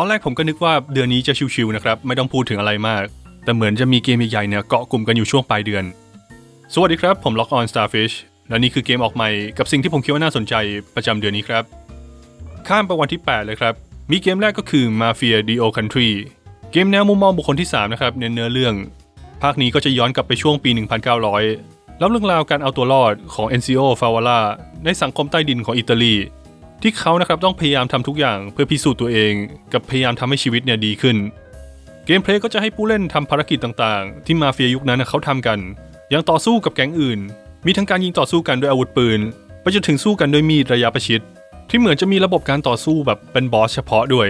อนแรกผมก็นึกว่าเดือนนี้จะชิวๆนะครับ ไม่ต้องพูดถึงอะไรมาก แต่เหมือนจะมีเกมใหญ่ๆเนี่ยเกาะกลุ่มกันอยู่ช่วงปลายเดือน สวัสดีครับ ผม Lock on Starfish และนี่คือเกมออกใหม่กับสิ่งที่ผมคิดว่าน่าสนใจประจำเดือนนี้ครับ ข้ามไปวันที่ 8 เลยครับ มีเกมแรกก็คือ Mafia Dio Country เกมแนวมุมมองบุคคลที่ 3 นะครับเน้นเนื้อเรื่อง ภาคนี้ก็จะย้อนกลับไปช่วงปี 1900 แล้วเรื่องราวการเอาตัวรอดของ Enzo Favara ในสังคมใต้ดินของอิตาลี ที่เขานะครับต้องพยายามทำทุกอย่างเพื่อพิสูจน์ตัวเอง กับพยายามทำให้ชีวิตเนี่ยดีขึ้น เกมเพลย์ก็จะให้ผู้เล่นทำภารกิจต่างๆ ที่มาเฟียยุคนั้นเขาทำกันอย่างต่อสู้กับแก๊งอื่น มีทั้งการยิงต่อสู้กันด้วยอาวุธปืนไปจนถึงสู้กันด้วยมีดระยะประชิดที่เหมือนจะมีระบบการต่อสู้แบบเป็นบอสเฉพาะด้วย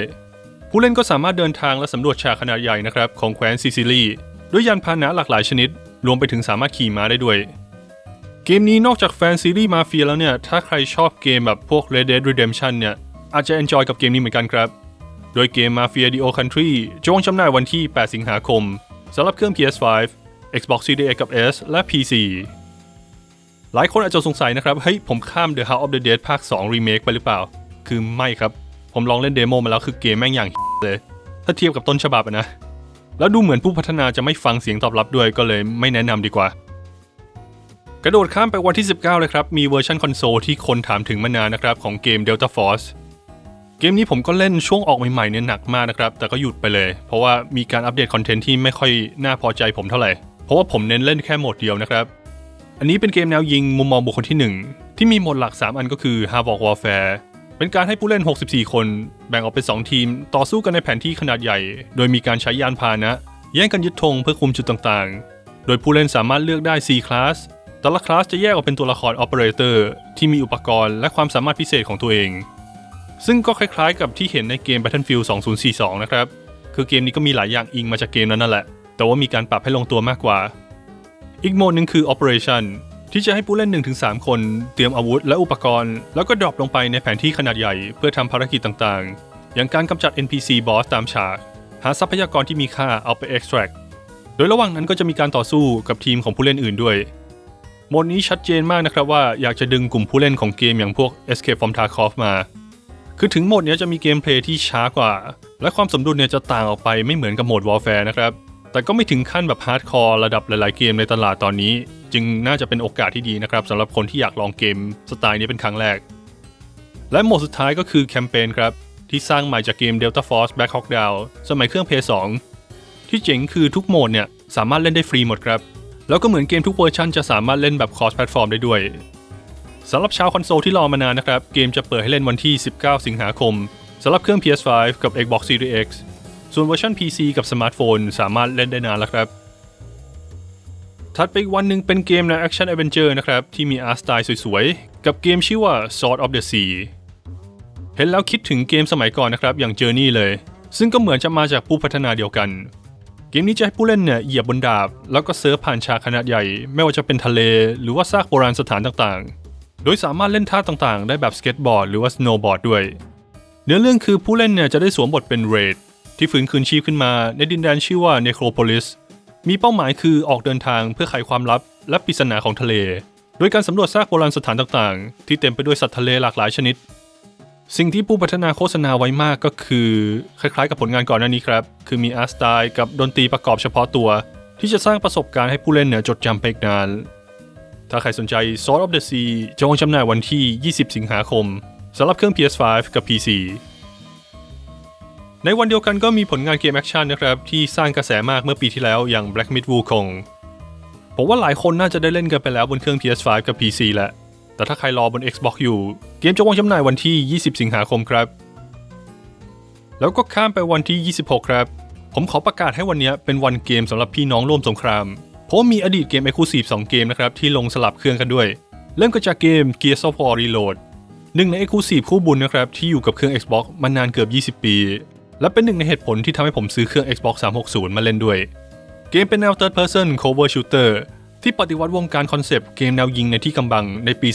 ผู้เล่นก็สามารถเดินทางและสำรวจฉากขนาดใหญ่นะครับของแคว้นซิซิลีด้วยยานพาหนะหลากหลายชนิด รวมไปถึงสามารถขี่ม้าได้ด้วย กมนี้นอกจากแฟนซีรีส์มาเฟียแล้วเนี่ย ถ้าใครชอบเกมแบบพวก Red Dead Redemption เนี่ย อาจจะ enjoy กับเกมนี้เหมือนกันครับ โดยเกม Mafia The Old Country จะวางจำหน่ายวันที่ 8 สิงหาคมสำหรับเครื่อง PS5 Xbox Series X กับ S และ PC หลายคนอาจจะสงสัยนะครับ เฮ้ย ผมข้าม The House of the Dead ภาค 2 Remake ไปหรือเปล่า คือไม่ครับ ผมลองเล่นเดโมมาแล้วคือเกมแม่งอย่างเลย ถ้าเทียบกับต้นฉบับนะ แล้วดูเหมือนผู้พัฒนาจะไม่ฟังเสียงตอบรับด้วยก็เลยไม่แนะนำดีกว่า กระโดดข้ามไปวันที่ 19 เลยครับ มีเวอร์ชันคอนโซลที่คนถามถึงมานานนะครับ ของเกม Delta Force เกมนี้ผมก็เล่นช่วงออกใหม่ๆเนี่ยหนักมากนะครับ แต่ก็หยุดไปเลย เพราะว่ามีการอัปเดตคอนเทนต์ที่ไม่ค่อยน่าพอใจผมเท่าไหร่ เพราะว่าผมเน้นเล่นแค่โหมดเดียวนะครับ อันนี้เป็นเกมแนวยิงมุมมองบุคคลที่ 1 ที่มีโหมดหลัก 3 อันก็คือ Havoc Warfare เป็นการให้ผู้เล่น 64 คน แบ่งออกเป็น 2 ทีม ต่อสู้กันในแผนที่ขนาดใหญ่ โดยมีการใช้ยานพาหนะ แย่งกันยึดธงเพื่อคุมจุดต่างๆ โดยผู้เล่นสามารถเลือกได้4คลาส แต่ละคลาสจะแยกออกเป็นตัวละคร Operator ที่มีอุปกรณ์และความสามารถพิเศษของตัวเอง ซึ่งก็คล้ายๆกับที่เห็นในเกม Battlefield 2042 นะครับ คือเกมนี้ก็มีหลายอย่างอิงมาจากเกมนั้นนั่นแหละ แต่ว่ามีการปรับให้ลงตัวมากกว่า อีกโหมดหนึ่งคือ Operation ที่จะให้ผู้เล่น 1-3 คน เตรียมอาวุธและอุปกรณ์ แล้วก็ดรอปลงไปในแผนที่ขนาดใหญ่เพื่อทำภารกิจต่างๆ อย่างการกำจัด NPC บอสตามฉาก หาทรัพยากรที่มีค่าเอาไป extract โดยระหว่างนั้นก็จะมีการต่อสู้กับทีมของผู้เล่นอื่นด้วย โหมดนี้ชัดเจนมากนะครับว่าอยากจะดึงกลุ่มผู้เล่นของเกมอย่างพวก Escape from Tarkov มา คือถึงโหมดนี้จะมีเกมเพลย์ที่ช้ากว่า และความสมดุลเนี่ยจะต่างออกไปไม่เหมือนกับโหมด Warfare นะครับ แต่ก็ไม่ถึงขั้นแบบฮาร์ดคอร์ระดับหลายๆเกมในตลาดตอนนี้ จึงน่าจะเป็นโอกาสที่ดีนะครับสำหรับคนที่อยากลองเกมสไตล์นี้เป็นครั้งแรก และโหมดสุดท้ายก็คือแคมเปญครับที่สร้างใหม่จากเกม Delta Force Black Hawk Down สมัยเครื่อง PS2 ที่เจ๋งคือทุกโหมดเนี่ยสามารถเล่นได้ฟรีหมดครับ แล้วก็เหมือนเกมทุกเวอร์ชันจะสามารถเล่นแบบ cross platform ได้ด้วยสำหรับชาวคอนโซลที่รอมานานนะครับ เกมจะเปิดให้เล่นวันที่ 19 สิงหาคมสำหรับเครื่อง PS5 กับ Xbox Series X ส่วนเวอร์ชัน PC กับสมาร์ทโฟนสามารถเล่นได้นานแล้วครับ ถัดไปอีกวันหนึ่งเป็นเกมแนว Action Adventure นะครับ ที่มีอาร์ตสไตล์สวยๆ กับเกมชื่อว่า Sword of the Sea เห็นแล้วคิดถึงเกมสมัยก่อนนะครับ อย่าง Journey เลย ซึ่งก็เหมือนจะมาจากผู้พัฒนาเดียวกัน เกมนี้จะให้ผู้เล่นเนี่ยเหยียบบนดาบ แล้วก็เซิร์ฟผ่านฉากขนาดใหญ่ ไม่ว่าจะเป็นทะเล หรือว่าซากโบราณสถานต่างๆ โดยสามารถเล่นท่าต่างๆ ได้แบบสเก็ตบอร์ดหรือว่าสโนว์บอร์ดด้วย เนื้อเรื่องคือผู้เล่นเนี่ยจะได้สวมบทเป็นเรดที่ฟื้นคืนชีพขึ้นมาในดินแดนชื่อว่าเนโครโพลิสมีเป้าหมายคือออกเดินทางเพื่อไขความลับและปริศนาของทะเล โดยการสำรวจซากโบราณสถานต่างๆ ที่เต็มไปด้วยสัตว์ทะเลหลากหลายชนิด สิ่งที่ผู้พัฒนาโฆษณาไว้มากก็คือ คล้ายๆกับผลงานก่อนหน้านี้ครับ คือมีอาร์ตสไตล์กับดนตรีประกอบเฉพาะตัว ที่จะสร้างประสบการณ์ให้ผู้เล่นเนี่ยจดจำไปอีกนาน ถ้าใครสนใจ Sword of the Sea จะวางจำหน่ายวันที่ 20 สิงหาคมสำหรับเครื่อง PS5 กับ PC ในวันเดียวกันก็มีผลงานเกมแอคชั่นนะครับ ที่สร้างกระแสมากเมื่อปีที่แล้วอย่าง Black Myth Wukong ผมว่าหลายคนน่าจะได้เล่นกันไปแล้วบนเครื่อง PS5 กับ PC แหละ แต่ถ้าใครรอบน Xbox อยู่ เกมจะวางจำหน่ายวันที่ 20 สิงหาคมครับ แล้วก็ข้ามไปวันที่ 26 ครับ ผมขอประกาศให้วันนี้เป็นวันเกมสำหรับพี่น้องร่วมสงคราม เพราะมีอดีตเกม Exclusive 2 เกมนะครับที่ลงสลับเครื่องกันด้วย เริ่มก็จากเกม Gears of War Reload หนึ่งใน Exclusive คู่บุญนะครับที่อยู่กับเครื่อง Xbox มานานเกือบ 20 ปี และเป็นหนึ่งในเหตุผลที่ทำให้ผมซื้อเครื่อง Xbox 360 มาเล่นด้วย เกมเป็นแนว Third Person Cover Shooter ที่ปฏิวัติวงการคอนเซปต์เกมแนวยิงในที่กำบังในปี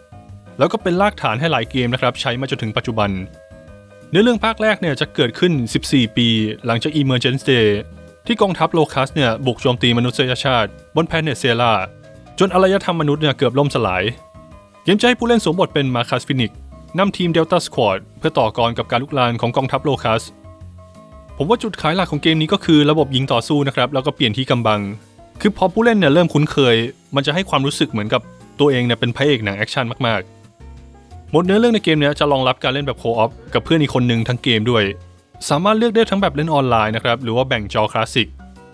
2006 แล้วก็เป็นรากฐานให้หลายเกมนะครับใช้มาจนถึงปัจจุบัน เนื้อเรื่องภาคแรกเนี่ยจะเกิดขึ้น 14 ปี หลังจาก Emergence Day ที่กองทัพโลคัสเนี่ยบุกโจมตีมนุษยชาติ บนแพลเนตเซราจนอารยธรรมมนุษย์เนี่ยเกือบล่มสลายเกมจะให้ผู้เล่นสวมบทเป็นมาคัสฟินิกนำทีมเดลต้าสควอดเพื่อต่อกรกับการลุกลานของกองทัพโลคัสผมว่าจุดขายหลักของเกมนี้ก็คือระบบยิงต่อสู้นะครับแล้วก็เปลี่ยนที่กำบัง คือพอผู้เล่นเนี่ยเริ่มคุ้นเคย มันจะให้ความรู้สึกเหมือนกับตัวเองเนี่ยเป็นพระเอกหนังแอคชั่นมากๆหมดเนื้อเรื่องในเกมเนี้ยจะรองรับการเล่นแบบโคออฟกับเพื่อนอีกคนหนึ่งทั้งเกมด้วย สามารถเลือกได้ทั้งแบบเล่นออนไลน์นะครับหรือว่าแบ่งจอคลาสสิก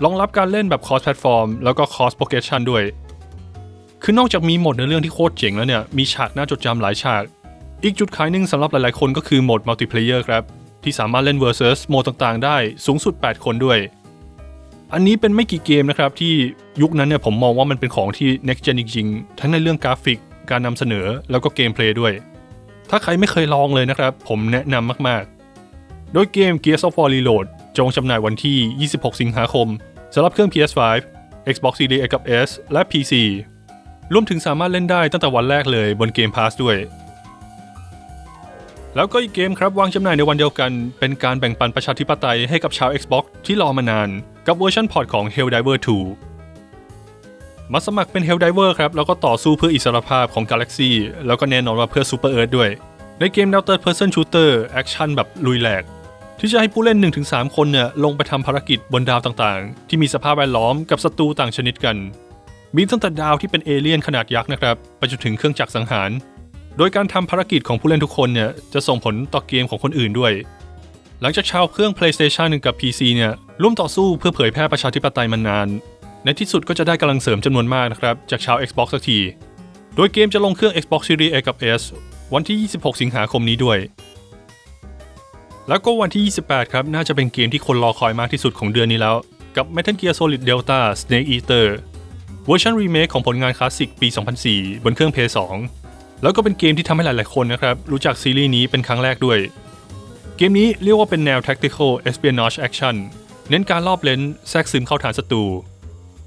รองรับการเล่นแบบคอสแพลตฟอร์มแล้วก็คอสโปรเกชันด้วย คือนอกจากมีโหมดเนื้อเรื่องที่โคตรเจ๋งแล้วเนี่ยมีฉากน่าจดจำหลายฉาก อีกจุดขายหนึ่งสำหรับหลายๆคนก็คือโหมดมัลติเพลเยอร์ครับที่สามารถเล่น versus โหมดต่างๆ ได้สูงสุด 8 คนด้วย อันนี้เป็นไม่กี่เกมนะครับที่ยุคนั้นเนี่ยผมมองว่ามันเป็นของที่ next gen จริงๆ ทั้งในเรื่องกราฟิก การนำเสนอแล้วก็เกมเพลย์ด้วย ถ้าใครไม่เคยลองเลยนะครับ ผมแนะนำมากๆ โดยเกม Gears of War Reload จงจำหน่ายวันที่ 26 สิงหาคมสำหรับเครื่อง PS5 Xbox Series X กับ S และ PC รวมถึงสามารถเล่นได้ตั้งแต่วันแรกเลยบน Game Pass ด้วย แล้วก็อีกเกมครับวางจำหน่ายในวันเดียวกัน เป็นการแบ่งปันประชาธิปไตยให้กับชาว Xbox ที่รอมานาน กับเวอร์ชันพอร์ตของ Helldiver 2 มาสมัครเป็น Helldiver ครับ แล้วก็ต่อสู้เพื่ออิสรภาพของ Galaxy แล้วก็แน่นอนว่าเพื่อ Super Earth ด้วย ในเกมแนว Third Person Shooter แอคชั่นแบบลุยแหลก ที่จะให้ผู้เล่น 1-3 คนเนี่ยลงไปทำภารกิจบนดาวต่างๆ ที่มีสภาพแวดล้อมกับศัตรูต่างชนิดกัน มีตั้งแต่ดาวที่เป็นเอเลี่ยนขนาดยักษ์นะครับไปจนถึงเครื่องจักรสังหาร โดยการทำภารกิจของผู้เล่นทุกคนเนี่ยจะส่งผลต่อเกมของคนอื่นด้วยหลังจากชาวเครื่อง PlayStation กับ PC เนี่ย ร่วมต่อสู้เพื่อเผยแพร่ประชาธิปไตยมานาน ในที่สุดก็จะได้กำลังเสริมจำนวนมากนะครับ จากชาว Xbox สักที โดยเกมจะลงเครื่อง Xbox Series X กับ S วันที่ 26 สิงหาคมนี้ด้วย แล้วก็วันที่ 28 ครับ น่าจะเป็นเกมที่คนรอคอยมากที่สุดของเดือนนี้แล้ว กับ Metal Gear Solid Delta Snake Eater เวอร์ชันรีเมคของผลงานคลาสสิกปี 2004 บนเครื่อง PS2 แล้วก็เป็นเกมที่ทำให้หลาย ๆ คนนะครับ รู้จักซีรีส์นี้เป็นครั้งแรกด้วย เกมนี้เรียกว่าเป็นแนว Tactical Espionage Action เน้นการลอบเลนแทรกซึมเข้าฐานศัตรู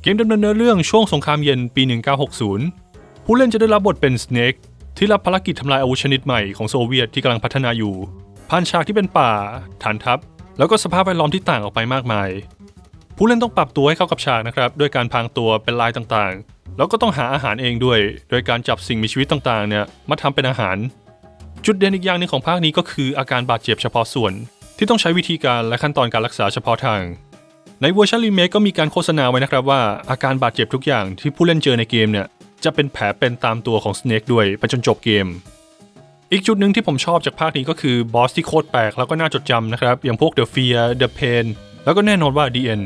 เกมดำเนินเนื้อเรื่องช่วงสงครามเย็นปี 1960 ผู้เล่นจะได้รับบทเป็น Snake ที่รับภารกิจทำลายอาวุธชนิดใหม่ของโซเวียตที่กำลังพัฒนาอยู่ผ่านฉากที่เป็นป่า ฐานทัพ แล้วก็สภาพแวดล้อมที่ต่างออกไปมากมาย ผู้เล่นต้องปรับตัวให้เข้ากับฉากนะครับด้วยการพรางตัวเป็นลายต่างๆ แล้วก็ต้องหาอาหารเองด้วย โดยการจับสิ่งมีชีวิตต่างๆเนี่ยมาทำเป็นอาหาร จุดเด่นอีกอย่างหนึ่งของภาคนี้ก็คืออาการบาดเจ็บเฉพาะส่วน ที่ต้องใช้วิธีการและขั้นตอนการรักษาเฉพาะทาง ในเวอร์ชันรีเมคก็มีการโฆษณาไว้นะครับว่าอาการบาดเจ็บทุกอย่างที่ผู้เล่นเจอในเกมเนี่ยจะเป็นแผลเป็นตามตัวของ Snake ด้วยไปจนจบเกม อีกจุดหนึ่งที่ผมชอบจากภาคนี้ก็คือบอสที่โคตรแปลกแล้วก็น่าจดจำนะครับ อย่างพวก The Fear The Pain แล้วก็แน่นอนว่า The End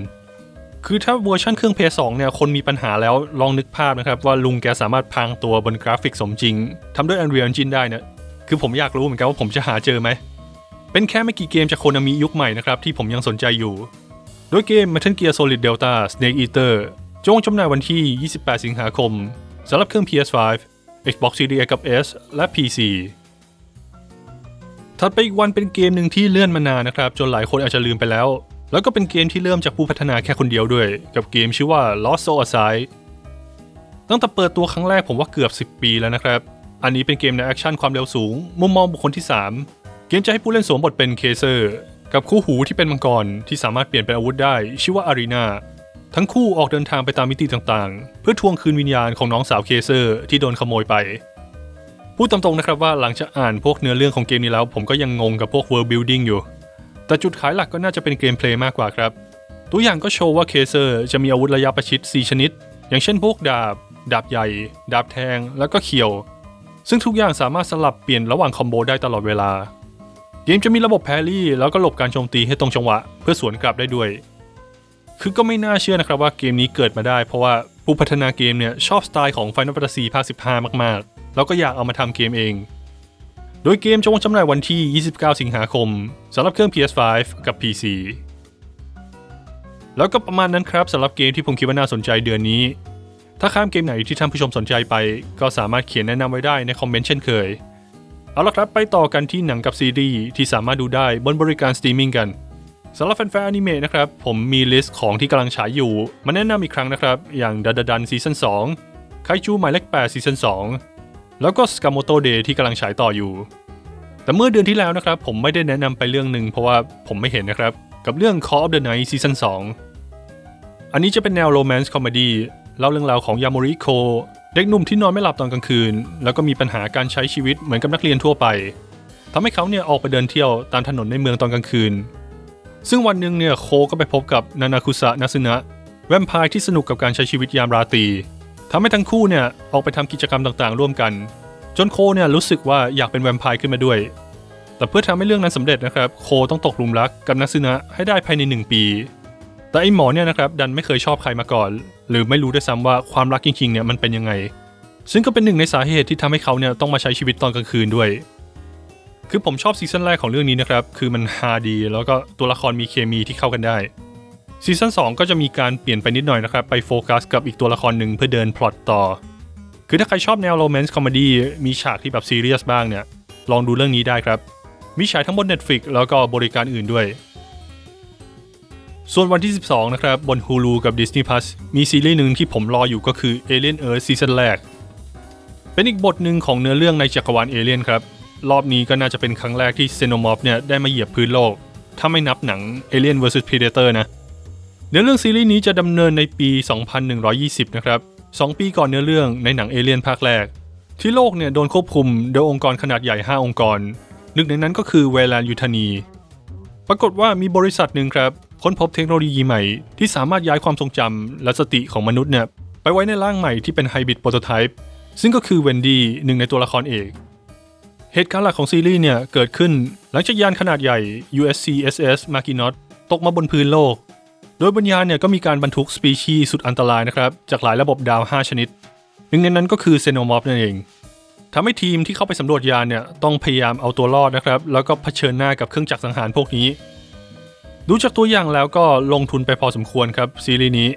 คือถ้าเวอร์ชันเครื่อง PS2 เนี่ยคนมีปัญหาแล้วลองนึกภาพนะครับ ว่าลุงแกสามารถพรางตัวบนกราฟิกสมจริงทำด้วย Unreal Engine ได้เนี่ยคือผมอยากรู้เหมือนกันว่าผมจะหาเจอไหม เป็นแค่ไม่กี่เกมจากโคนามิยุคใหม่นะครับที่ผมยังสนใจอยู่ โดยเกม Metal Gear Solid Delta Snake Eater จงจำหน่ายวันที่ 28 สิงหาคมสำหรับเครื่อง PS5 Xbox Series X กับ S และ PC ถัดไปอีกวันเป็นเกมหนึ่งที่เลื่อนมานานนะครับ จนหลายคนอาจจะลืมไปแล้ว แล้วก็เป็นเกมที่เริ่มจากผู้พัฒนาแค่คนเดียวด้วย กับเกมชื่อว่า Lost Soul Aside ตั้งแต่เปิดตัวครั้งแรกผมว่าเกือบ 10 ปีแล้วนะครับ อันนี้เป็นเกมในแอคชั่นความเร็วสูง มุมมองบุคคลที่ 3 เกมจะให้ผู้เล่นสวมบทเป็นเคเซอร์ กับคู่หูที่เป็นมังกรที่สามารถเปลี่ยนเป็นอาวุธได้ ชื่อว่าอารีนาทั้งคู่ออกเดินทางไปตามมิติต่างๆ เพื่อทวงคืนวิญญาณของน้องสาวเคเซอร์ที่โดนขโมยไป พูดตรงๆนะครับว่าหลังจากอ่านพวกเนื้อเรื่องของเกมนี้แล้ว ผมก็ยังงงกับพวก world building อยู่ แต่จุดขายหลักก็น่าจะเป็นเกมเพลย์มากกว่าครับ ตัวอย่างก็โชว์ว่าเคเซอร์จะมีอาวุธระยะประชิด 4 ชนิด อย่างเช่นพวกดาบ ดาบใหญ่ ดาบแทง แล้วก็เขียว ซึ่งทุกอย่างสามารถสลับเปลี่ยนระหว่างคอมโบได้ตลอดเวลา เกมจะมีระบบแพรี่ แล้วก็หลบการโจมตีให้ตรงจังหวะ เพื่อสวนกลับได้ด้วย คือก็ไม่น่าเชื่อนะครับว่าเกมนี้เกิดมาได้ เพราะว่าผู้พัฒนาเกมเนี่ยชอบสไตล์ของ Final Fantasy ภาค15 มากๆ แล้วก็อยากเอามาทำเกมเอง โดยเกมจะวางจำหน่ายวันที่ 29 สิงหาคมสำหรับเครื่อง PS5 กับ PC แล้วก็ประมาณนั้นครับสำหรับเกมที่ผมคิดว่าน่าสนใจเดือนนี้ ถ้าข้ามเกมไหนที่ท่านผู้ชมสนใจไป ก็สามารถเขียนแนะนำไว้ได้ในคอมเมนต์เช่นเคย เอาละครับไปต่อกันที่หนังกับซีรีส์ที่สามารถดูได้บนบริการสตรีมมิ่งกันสำหรับแฟนๆอนิเมะนะครับ ผมมีลิสต์ของที่กำลังฉายอยู่ มาแนะนำอีกครั้งนะครับ อย่างดัดดันซีซั่น2ไคจูหมายเลข8ซีซั่น2แล้วก็สกาโมโตเดย์ที่กำลังฉายต่ออยู่ แต่เมื่อเดือนที่แล้วนะครับ ผมไม่ได้แนะนำไปเรื่องหนึ่งเพราะว่าผมไม่เห็นนะครับ กับเรื่อง Call of the Night ซีซั่น2อันนี้จะเป็นแนวโรแมนต์คอมเมดี้เล่าเรื่องราวของยาโมริโค เด็กหนุ่มที่นอนไม่หลับตอนกลางคืน แล้วก็มีปัญหาการใช้ชีวิตเหมือนกับนักเรียนทั่วไปทำให้เขาเนี่ยออกไปเดินเที่ยวตามถนนในเมืองตอนกลางคืน ซึ่งวันหนึ่งเนี่ยโคก็ไปพบกับนานาคุสะนาซึนะแวมไพร์ที่สนุกกับการใช้ชีวิตยามราตรีทำให้ทั้งคู่เนี่ยออกไปทำกิจกรรมต่างๆ ร่วมกัน จนโคเนี่ยรู้สึกว่าอยากเป็นแวมไพร์ขึ้นมาด้วย แต่เพื่อทำให้เรื่องนั้นสำเร็จนะครับ โคต้องตกหลุมรักกับนาซึนะให้ได้ภายในหนึ่งปี แต่ไอ้หมอเนี่ยนะครับดันไม่เคยชอบใครมาก่อน หรือไม่รู้ด้วยซ้ำว่าความรักจริงๆเนี่ยมันเป็นยังไง ซึ่งก็เป็นหนึ่งในสาเหตุที่ทำให้เขาเนี่ยต้องมาใช้ชีวิตตอนกลางคืนด้วย คือผมชอบซีซั่นแรกของเรื่องนี้นะครับ คือมันฮาดี แล้วก็ตัวละครมีเคมีที่เข้ากันได้ซีซั่น2ก็จะมีการเปลี่ยนไปนิดหน่อยนะครับ ไปโฟกัสกับอีกตัวละครหนึ่งเพื่อเดินพล็อตต่อ คือถ้าใครชอบแนวโรแมนต์คอมเมดี้มีฉากที่แบบซีเรียสบ้างเนี่ย ลองดูเรื่องนี้ได้ครับ มีฉายทั้งบน Netflix แล้วก็บริการอื่นด้วย ส่วนวันที่ 12 นะครับ บน Hulu กับ Disney Plus มีซีรีส์หนึ่งที่ผมรออยู่ก็คือ Alien Earth ซีซั่นแรก เป็นอีกบทหนึ่งของเนื้อเรื่องในจักรวาลเอเลียนครับ รอบนี้ก็น่าจะเป็นครั้งแรกที่เซโนมอฟเนี่ยได้มาเหยียบพื้นโลก ถ้าไม่นับหนัง Alien vs Predator นะ เนื้อเรื่องซีรีส์นี้จะดำเนินในปี 2120 นะครับ 2 ปีก่อนเนื้อเรื่องในหนังเอเลียนภาคแรก ที่โลกเนี่ยโดนควบคุมโดยองค์กรขนาดใหญ่ 5 องค์กรหนึ่งในนั้นก็คือเวลานยูทานี ปรากฏว่ามีบริษัทหนึ่งครับ ค้นพบเทคโนโลยีใหม่ที่สามารถย้ายความทรงจำและสติของมนุษย์เนี่ยไปไว้ในร่างใหม่ที่เป็นไฮบริดโปรโตไทป์ซึ่งก็คือเวนดี้หนึ่งในตัวละครเอกเหตุการณ์หลักของซีรีส์เนี่ยเกิดขึ้นหลังจากยานขนาดใหญ่ USCSS Mackinac ตกมาบนพื้นโลก โดยบนยานเนี่ยก็มีการบรรทุกสปีชีสุดอันตรายนะครับ จากหลายระบบดาว 5 ชนิด หนึ่งในนั้นก็คือเซโนมอฟนั่นเองทำให้ทีมที่เข้าไปสำรวจยานเนี่ยต้องพยายามเอาตัวรอดนะครับ แล้วก็เผชิญหน้ากับเครื่องจักรสังหารพวกนี้ ดูจากตัวอย่างแล้วก็ลงทุนไปพอสมควรครับซีรีส์นี้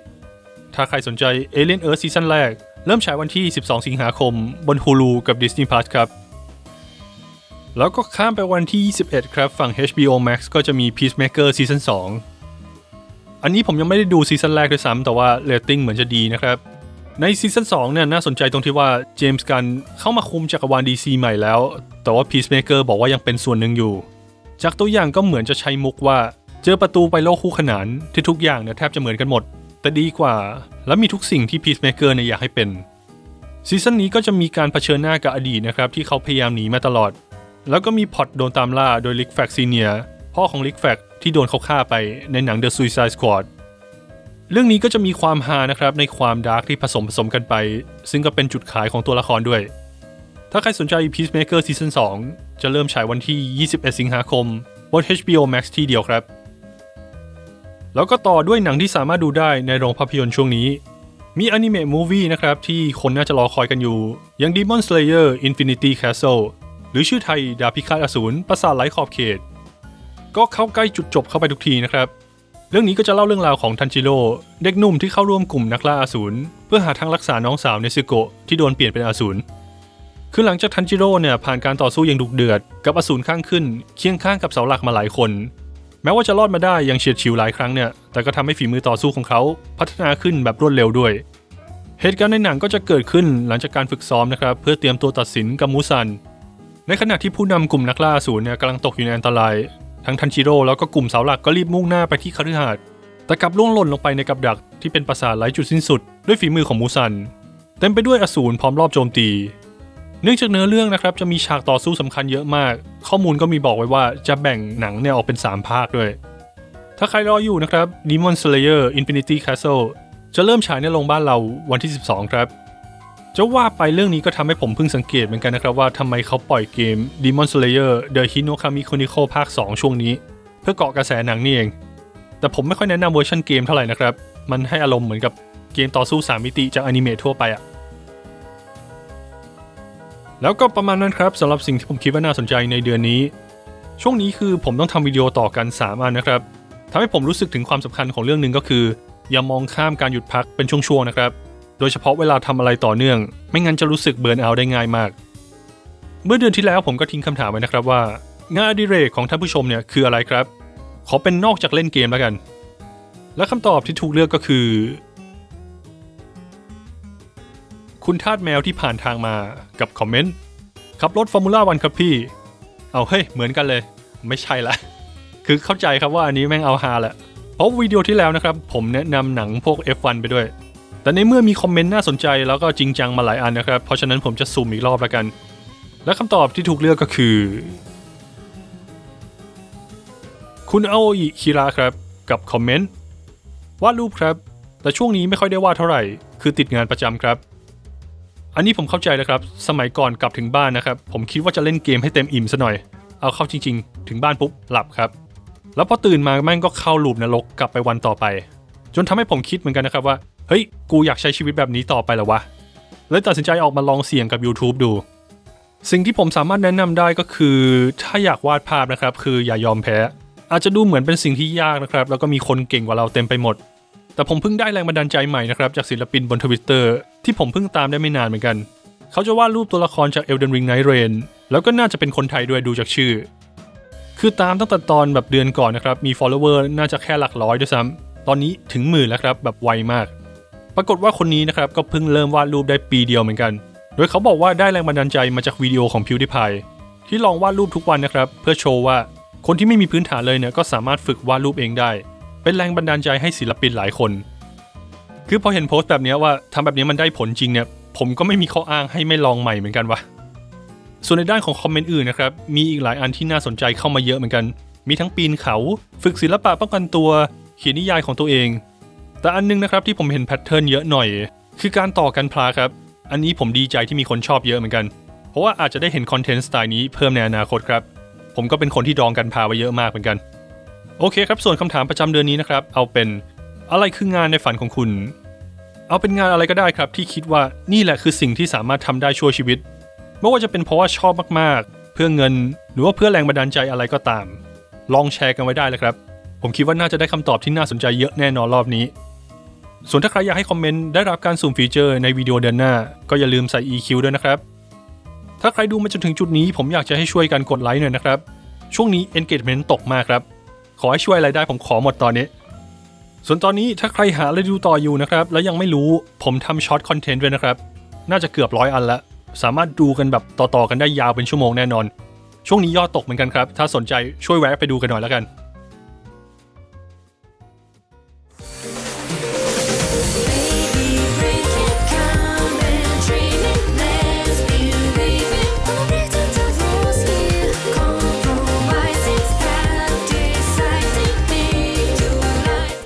ถ้าใครสนใจ Alien Earth ซีซั่นแรก เริ่มฉายวันที่ 12 สิงหาคม บน Hulu กับ Disney Plus ครับ แล้วก็ข้ามไปวันที่ 21 ครับ ฝั่ง HBO Max ก็จะมี Peacemaker ซีซั่น2 อันนี้ผมยังไม่ได้ดูซีซั่นแรกด้วยซ้ำแต่ว่าเรตติ้งเหมือนจะดีนะครับ ในซีซั่น2เนี่ยน่าสนใจตรงที่ว่าเจมส์กันเข้ามาคุมจักรวาล DC ใหม่แล้ว แต่ว่า Peacemaker บอกว่ายังเป็นส่วนหนึ่งอยู่ จากตัวอย่างก็เหมือนจะใช้มุกว่า เจอประตูไปโลกคู่ขนานที่ทุกอย่างเนี่ยแทบจะเหมือนกันหมด แต่ดีกว่า และมีทุกสิ่งที่ Peacemaker เนี่ยอยากให้เป็นซีซั่นนี้ก็จะมีการเผชิญหน้ากับอดีตนะครับที่เขาพยายามหนีมาตลอด แล้วก็มีพอตโดนตามล่าโดยลิกแฟกซีเนียพ่อของลิกแฟกที่โดนเขาฆ่าไปในหนัง The Suicide Squad เรื่องนี้ก็จะมีความฮานะครับในความดาร์กที่ผสมผสมกันไป ซึ่งก็เป็นจุดขายของตัวละครด้วย ถ้าใครสนใจ Peacemaker ซีซั่น2จะเริ่มฉายวันที่ 21 สิงหาคมบน HBO Max ที่เดียวครับ แล้วก็ต่อด้วยหนังที่สามารถดูได้ในโรงภาพยนตร์ช่วงนี้ มีอนิเมะมูวี่นะครับ ที่คนน่าจะรอคอยกันอยู่ อย่าง Demon Slayer Infinity Castle หรือชื่อไทยดาพิฆาตอสูรปราสาทไร้ขอบเขต ก็เข้าใกล้จุดจบเข้าไปทุกทีนะครับ เรื่องนี้ก็จะเล่าเรื่องราวของทันจิโร่เด็กหนุ่มที่เข้าร่วมกลุ่มนักล่าอสูรเพื่อหาทางรักษาน้องสาวเนซึโกะที่โดนเปลี่ยนเป็นอสูรคือหลังจากทันจิโร่เนี่ยผ่านการต่อสู้อย่างดุเดือด กับอสูรข้างขึ้นเคียงข้างกับเสาหลักมาหลายคน แม้ว่าจะรอดมาได้ย่างเฉียดฉิวหลายครั้งเนี่ย แต่ก็ทำให้ฝีมือต่อสู้ของเขาพัฒนาขึ้นแบบรวดเร็วด้วย เหตุการณ์ในหนังก็จะเกิดขึ้นหลังจากการฝึกซ้อมนะครับ เพื่อเตรียมตัวตัดสินกับมูซัน ในขณะที่ผู้นำกลุ่มนักล่าอสูรเนี่ยกำลังตกอยู่ในอันตราย ทั้งทันจิโร่แล้วก็กลุ่มเสาหลักก็รีบมุ่งหน้าไปที่คฤหาสน์แต่กลับล่วงหล่นลงไปในกับดักที่เป็นปราสาทไร้จุดสิ้นสุด ด้วยฝีมือของมูซัน เต็มไปด้วยอสูรพร้อมรอบโจมตี เนื่องจากเนื้อเรื่องนะครับจะมีฉากต่อสู้สำคัญเยอะมาก ข้อมูลก็มีบอกไว้ว่าจะแบ่งหนังเนี่ยออกเป็น 3 ภาคด้วย ถ้าใครรออยู่นะครับ Demon Slayer Infinity Castle จะเริ่มฉายในโรงบ้านเราวันที่ 12 ครับจะว่าไปเรื่องนี้ก็ทำให้ผมเพิ่งสังเกตเหมือนกันนะครับว่าทำไมเขาปล่อยเกม Demon Slayer The Hinokami Chronicle ภาค 2 ช่วงนี้ เพื่อเกาะกระแสหนังนี่เอง แต่ผมไม่ค่อยแนะนำเวอร์ชันเกมเท่าไหร่นะครับ มันให้อารมณ์เหมือนกับเกมต่อสู้ 3 มิติจากอนิเมะทั่วไปอะ แล้วก็ประมาณนั้นครับสำหรับสิ่งที่ผมคิดว่าน่าสนใจในเดือนนี้ ช่วงนี้คือผมต้องทำวิดีโอต่อกัน 3 อันนะครับทำให้ผมรู้สึกถึงความสำคัญของเรื่องหนึ่งก็คือ อย่ามองข้ามการหยุดพักเป็นช่วงๆนะครับ โดยเฉพาะเวลาทำอะไรต่อเนื่อง ไม่งั้นจะรู้สึกเบิร์นเอาได้ง่ายมาก เมื่อเดือนที่แล้วผมก็ทิ้งคำถามไว้นะครับว่า งานอดิเรกของท่านผู้ชมเนี่ยคืออะไรครับ ขอเป็นนอกจากเล่นเกมแล้วกัน และคำตอบที่ถูกเลือกก็คือ คุณทาสแมวที่ผ่านทางมากับคอมเมนต์ขับรถฟอร์มูล่าวันครับพี่ เอาเฮ้ย เหมือนกันเลย ไม่ใช่ละ คือเข้าใจครับว่าอันนี้แม่งเอาฮาแหละ เพราะวิดีโอที่แล้วนะครับ ผมแนะนำหนังพวก F1 ไปด้วย แต่ในเมื่อมีคอมเมนต์น่าสนใจแล้วก็จริงจังมาหลายอันนะครับ เพราะฉะนั้นผมจะซูมอีกรอบแล้วกัน และคำตอบที่ถูกเลือกก็คือ คุณอาออิคิระครับกับคอมเมนต์วาดรูปครับ แต่ช่วงนี้ไม่ค่อยได้วาดเท่าไหร่ คือติดงานประจำครับ อันนี้ผมเข้าใจแล้วครับ สมัยก่อนกลับถึงบ้านนะครับ ผมคิดว่าจะเล่นเกมให้เต็มอิ่มซะหน่อย เอาเข้าจริง ๆ ถึงบ้านปุ๊บหลับครับ แล้วพอตื่นมาแม่งก็เข้าลูปนรกกลับไปวันต่อไป จนทำให้ผมคิดเหมือนกันนะครับว่า เฮ้ย กูอยากใช้ชีวิตแบบนี้ต่อไปแล้วะ เลยตัดสินใจออกมาลองเสี่ยงกับ YouTube ดู สิ่งที่ผมสามารถแนะนำได้ก็คือ ถ้าอยากวาดภาพนะครับ คืออย่ายอมแพ้ อาจจะดูเหมือนเป็นสิ่งที่ยากนะครับ แล้วก็มีคนเก่งกว่าเราเต็มไปหมด แต่ผมเพิ่งได้แรงบันดาลใจใหม่นะครับจากศิลปินบนทวิตเตอร์ที่ผมเพิ่งตามได้ไม่นานเหมือนกัน เขาจะวาดรูปตัวละครจาก Elden Ring Night Rain แล้วก็น่าจะเป็นคนไทยด้วยดูจากชื่อ คือตามตั้งแต่ตอนแบบเดือนก่อนนะครับ มี follower น่าจะแค่หลักร้อยด้วยซ้ำตอนนี้ถึงหมื่นแล้วครับแบบไวมาก ปรากฏว่าคนนี้นะครับก็เพิ่งเริ่มวาดรูปได้ปีเดียวเหมือนกัน โดยเขาบอกว่าได้แรงบันดาลใจมาจากวิดีโอของ PewDiePie ที่ลองวาดรูปทุกวันนะครับเพื่อโชว์ว่าคนที่ไม่มีพื้นฐานเลยเนี่ยก็สามารถฝึกวาดรูปเองได้ เป็นแรงบันดาลใจให้ศิลปินหลายคน คือพอเห็นโพสต์แบบนี้ว่าทำแบบนี้มันได้ผลจริงเนี่ย ผมก็ไม่มีข้ออ้างให้ไม่ลองใหม่เหมือนกันวะส่วนในด้านของคอมเมนต์อื่นนะครับ มีอีกหลายอันที่น่าสนใจเข้ามาเยอะเหมือนกัน มีทั้งปีนเขา ฝึกศิลปะป้องกันตัว เขียนนิยายของตัวเอง แต่อันนึงนะครับที่ผมเห็นแพทเทิร์นเยอะหน่อย คือการต่อกันพลาครับ อันนี้ผมดีใจที่มีคนชอบเยอะเหมือนกัน เพราะว่าอาจจะได้เห็นคอนเทนต์สไตล์นี้เพิ่มในอนาคตครับ ผมก็เป็นคนที่ดองกันพาไว้เยอะมากเหมือนกัน โอเคครับ ส่วนคำถามประจำเดือนนี้นะครับ เอาเป็นอะไรคืองานในฝันของคุณ เอาเป็นงานอะไรก็ได้ครับ ที่คิดว่านี่แหละคือสิ่งที่สามารถทำได้ชั่วชีวิต ไม่ว่าจะเป็นเพราะว่าชอบมากๆ เพื่อเงิน หรือว่าเพื่อแรงบันดาลใจอะไรก็ตาม ลองแชร์กันไว้ได้เลยครับ ผมคิดว่าน่าจะได้คำตอบที่น่าสนใจเยอะแน่นอนรอบนี้ ส่วนถ้าใครอยากให้คอมเมนต์ได้รับการสุ่มฟีเจอร์ในวิดีโอเดือนหน้า ก็อย่าลืมใส่ EQ ด้วยนะครับ ถ้าใครดูมาจนถึงจุดนี้ ผมอยากจะให้ช่วยกันกดไลค์หน่อยนะครับ ช่วงนี้ engagement ตกมากครับ ขอให้ช่วยอะไรได้ผมขอหมดตอนนี้ ส่วนตอนนี้ถ้าใครหาและดูต่ออยู่นะครับ แล้วยังไม่รู้ผมทำช็อตคอนเทนต์ด้วยนะครับ น่าจะเกือบร้อยอันละ สามารถดูกันแบบต่อๆกันได้ยาวเป็นชั่วโมงแน่นอน ช่วงนี้ยอดตกเหมือนกันครับ ถ้าสนใจช่วยแวะไปดูกันหน่อยแล้วกัน